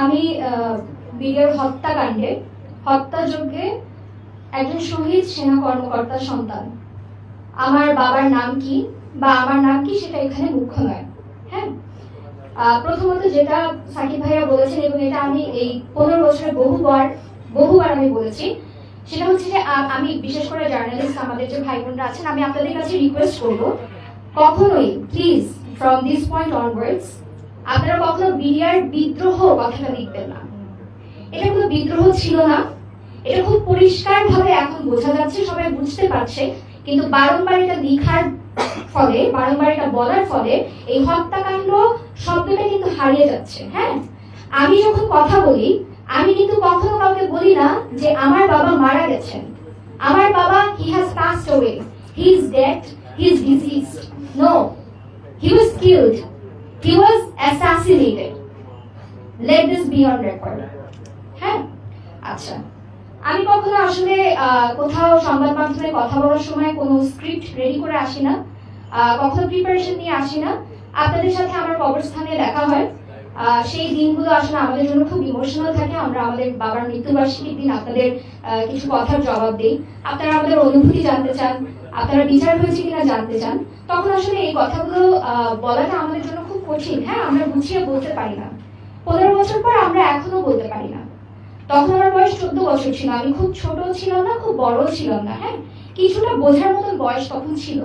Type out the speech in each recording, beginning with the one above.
আমি বিডিআর হত্যাকাণ্ডে হত্যাযজ্ঞে একজন শহীদ সেনা কর্মকর্তার সন্তান। আমার বাবার নাম কি? বা আমার নাম কি সেটা এখানে মুখ্য নয় হ্যাঁ? প্রথমত যেটা সাকিব ভাইয়া বলেছেন এবং এটা আমি এই পনেরো বছরে বহুবার বহুবার আমি বলেছি, সেটা হচ্ছে যে আমি বিশেষ করে জার্নালিস্ট আমাদের যে ভাই বোনরা আছেন, আমি আপনাদের কাছে রিকোয়েস্ট করব, কখনোই please from this point onwards আপনারা কখনো বিডিআর বিদ্রোহ কথাটা লিখবেন না। এটা কোনো বিদ্রোহ ছিল না। এটা খুব পরিষ্কার ভাবে এখন বোঝা যাচ্ছে, সবাই বুঝতে পারছে। কিন্তু বারংবার এটা লিখার ফলে, বারংবার এটা বলার ফলে এই হত্যাকাণ্ড শব্দটা কিন্তু হারিয়ে যাচ্ছে হ্যাঁ? আমি যখন কথা বলি, আমি কিন্তু কখনো কাউকে বলি না যে আমার বাবা মারা গেছেন। আমার বাবা he has passed away he is dead he is deceased no he was killed he was assassinated. Let this be on record. হ্যাঁ? আচ্ছা। আমি কখনো আসলে কোথাও সংবাদ মাধ্যমে কথা বলার সময় কোনো স্ক্রিপ্ট রেডি করে আসি না। কখনো প্রিপারেশন নিয়ে আসি না। আপনাদের সাথে আমার কবরস্থানে দেখা হয়। সেই দিনগুলো আসলে আমাদের জন্য খুব ইমোশনাল থাকে। আমরা আমাদের বাবার মৃত্যুবার্ষিকীর দিন আপনাদের কিছু কথার জবাব দিই। আপনারা আমাদের অনুভূতি জানতে চান, আপনারা বিচার হয়েছে কিনা জানতে চান, তখন আসলে এই কথাগুলো বলাটা আমাদের জন্য খুব কঠিন। হ্যাঁ আমরা বুঝিয়ে বলতে পারি না। পনেরো বছর পর আমরা এখনও বলতে পারি না। তখন আমার বয়স চোদ্দ বছর ছিল। আমি খুব ছোট ছিলাম না, খুব বড় ছিলাম না। হ্যাঁ কিছুটা বোঝার মতন বয়স তখন ছিল।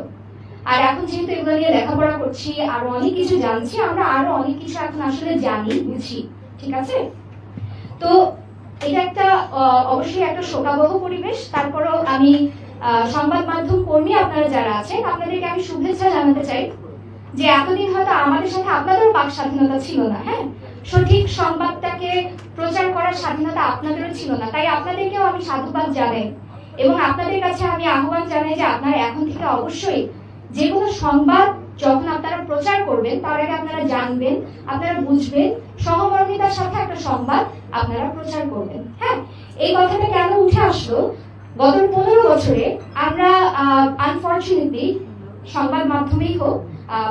আর এখন যেহেতু এগুলো নিয়ে লেখাপড়া করছি, আরও অনেক কিছু জানছি, আমরা আরও অনেক কিছু এখন আসলে জানি, বুঝি, ঠিক আছে? তো এটা একটা অবশ্যই একটা শোকাবহ পরিবেশ। তারপরেও আমি সংবাদ মাধ্যম কর্মী আপনারা যারা আছেন, আপনাদেরকে আমি শুভেচ্ছা জানাতে চাই যে এতদিন হয়তো আমাদের সাথে আপনাদেরও বাক স্বাধীনতা ছিল না হ্যাঁ? সঠিক সংবাদটাকে প্রচার করার স্বাধীনতা আপনাদেরও ছিল না। তাই আপনাদেরকেও আমি সাধুবাদ জানাই এবং আপনাদের কাছে আমি আহ্বান জানাই যে আপনারা এখন থেকে অবশ্যই যে কোনো সংবাদ যখন আপনারা প্রচার করবেন, তার আগে আপনারা জানবেন, আপনারা বুঝবেন, সহমর্মিতার সাথে একটা সংবাদ আপনারা প্রচার করবেন। হ্যাঁ এই কথাটা কেন উঠে আসলো? গত পনেরো বছরে আমরা আনফর্চুনেটলি সংবাদ মাধ্যমেই হোক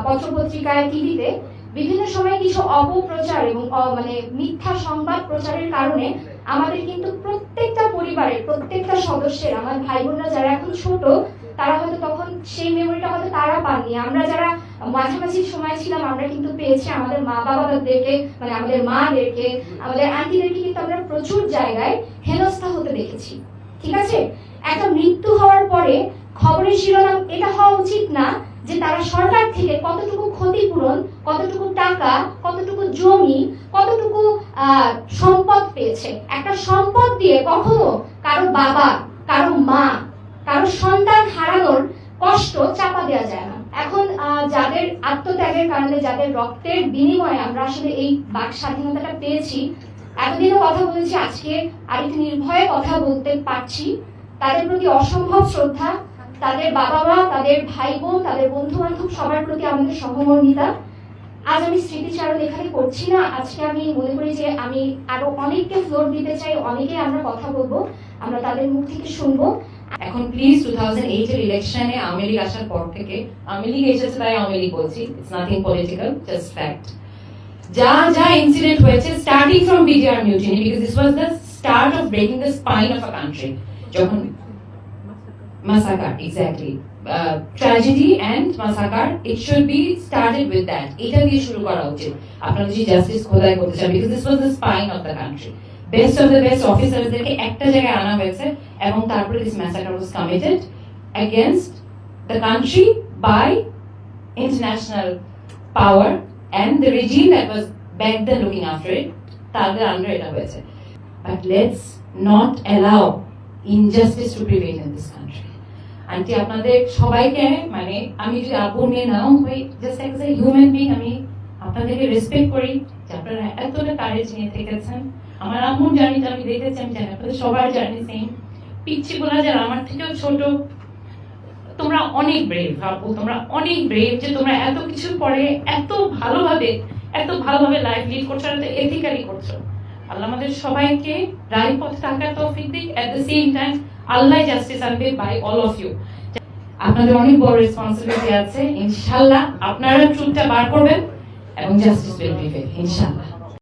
পত্র পত্রিকায় টিভিতে বিভিন্ন সময় কিছু অপপ্রচার এবং মানে মিথ্যা সংবাদ প্রচারের কারণে আমাদের কিন্তু প্রত্যেকটা পরিবারের, প্রত্যেকটা সদস্যের, আমার ভাই বোনরা যারা এখন ছোট তারা হয়তো তখন সেই মেমোরিটা হয়তো তারা পাননি। আমরা যারা মাঝামাঝি সময় ছিলাম, আমরা কিন্তু পেয়েছি আমাদের মা বাবাদেরকে মানে আমাদের মাদেরকে, আমাদের আন্টিদেরকে কিন্তু আমরা প্রচুর জায়গায় হেনস্থা হতে দেখেছি। ঠিক আছে? একটা মৃত্যু হওয়ার পরে খবরের শিরোনাম এটা হওয়া উচিত না যে তারা সরকার থেকে কতটুকু ক্ষতিপূরণ, কতটুকু টাকা, কতটুকু জমি, কতটুকু সম্পদ পেয়েছে। একটা সম্পদ দিয়ে কখনো কারও বাবা, কারও মা কারও সন্তান হারানোর কষ্ট চাপা দেওয়া যায় না। এখন যাদের আত্মত্যাগের কারণে, যাদের রক্তের বিনিময়ে আমরা আসলে এই বাক স্বাধীনতাটা পেয়েছি, এতদিনও কথা বলেছি, আজকে আরেকটু নির্ভয়ে কথা বলতে পারছি। তাদের প্রতি অসম্ভব শ্রদ্ধা, তাদের বাবা মা তাদের ভাই বোন তাদের বন্ধু বান্ধব সবার প্রতি আমাদের সহমর্মিতা। আজ আমি স্মৃতিচারণ এখানে করছি না। আজকে আমি মনে করি যে আমি আরও অনেককে ফ্লোর দিতে চাই, অনেকে আমরা কথা বলব, আমরা তাদের মুখ থেকে শুনব। এখন প্লিজ টু থাউজেন্ড এইটের ইলেকশনে আওয়ামী লীগ আসার পর থেকে, আওয়ামী লীগ এসেছে তাই আওয়ামী লীগ বলছি it's nothing political just fact যা যা ইনসিডেন্ট হয়েছে starting from BDR mutiny because this was the start of breaking the spine of a country যখন massacre exactly tragedy and massacre it should be started with that এটা দিয়ে শুরু করা উচিত। আপনারা যদি জাস্টিস খোদাই করতে চান because this was the spine of the country best of the best অফিসারদেরকে একটা জায়গায় আনা হয়েছে এবং তারপরে this massacre was committed against the country by international power and the regime that was back then looking after it, তাদের under এটা হয়েছে। But let's not allow injustice to prevail in this country aunty আপনাদের সবাইকে মানে আমি যদি আপন মেয়ে নাও হই just as a human being আমি আপনাদেরকে রেসপেক্ট করি যে আপনারা এতটা কারেজ নিয়ে থেকেছেন। আমার আম্মুর জার্নিটা আমি দেখেছি, আমি জানি আপনাদের সবার জার্নি সেম পিচ্ছি বলা যারা আমার থেকেও ছোট। তোমরা অনেক ব্রেভ আপু তোমরা অনেক ব্রেভ যে তোমরা এত কিছুর পরে এত ভালোভাবে এত ভালোভাবে লাইফ লিড করছ এত এথিক্যালি করছ। আল্লাহ আমাদের সবাইকে রায় পথে থাকার তৌফিক দিক। At the same time Allah justice আনবে বাই অল অফ ইউ আপনাদের অনেক বড় রেসপন্সিবিলিটি আছে। ইনশাআল্লাহ আপনারা ট্রুথটা বার করবেন এবং জাস্টিস উইল প্রিভেল ইনশাআল্লাহ।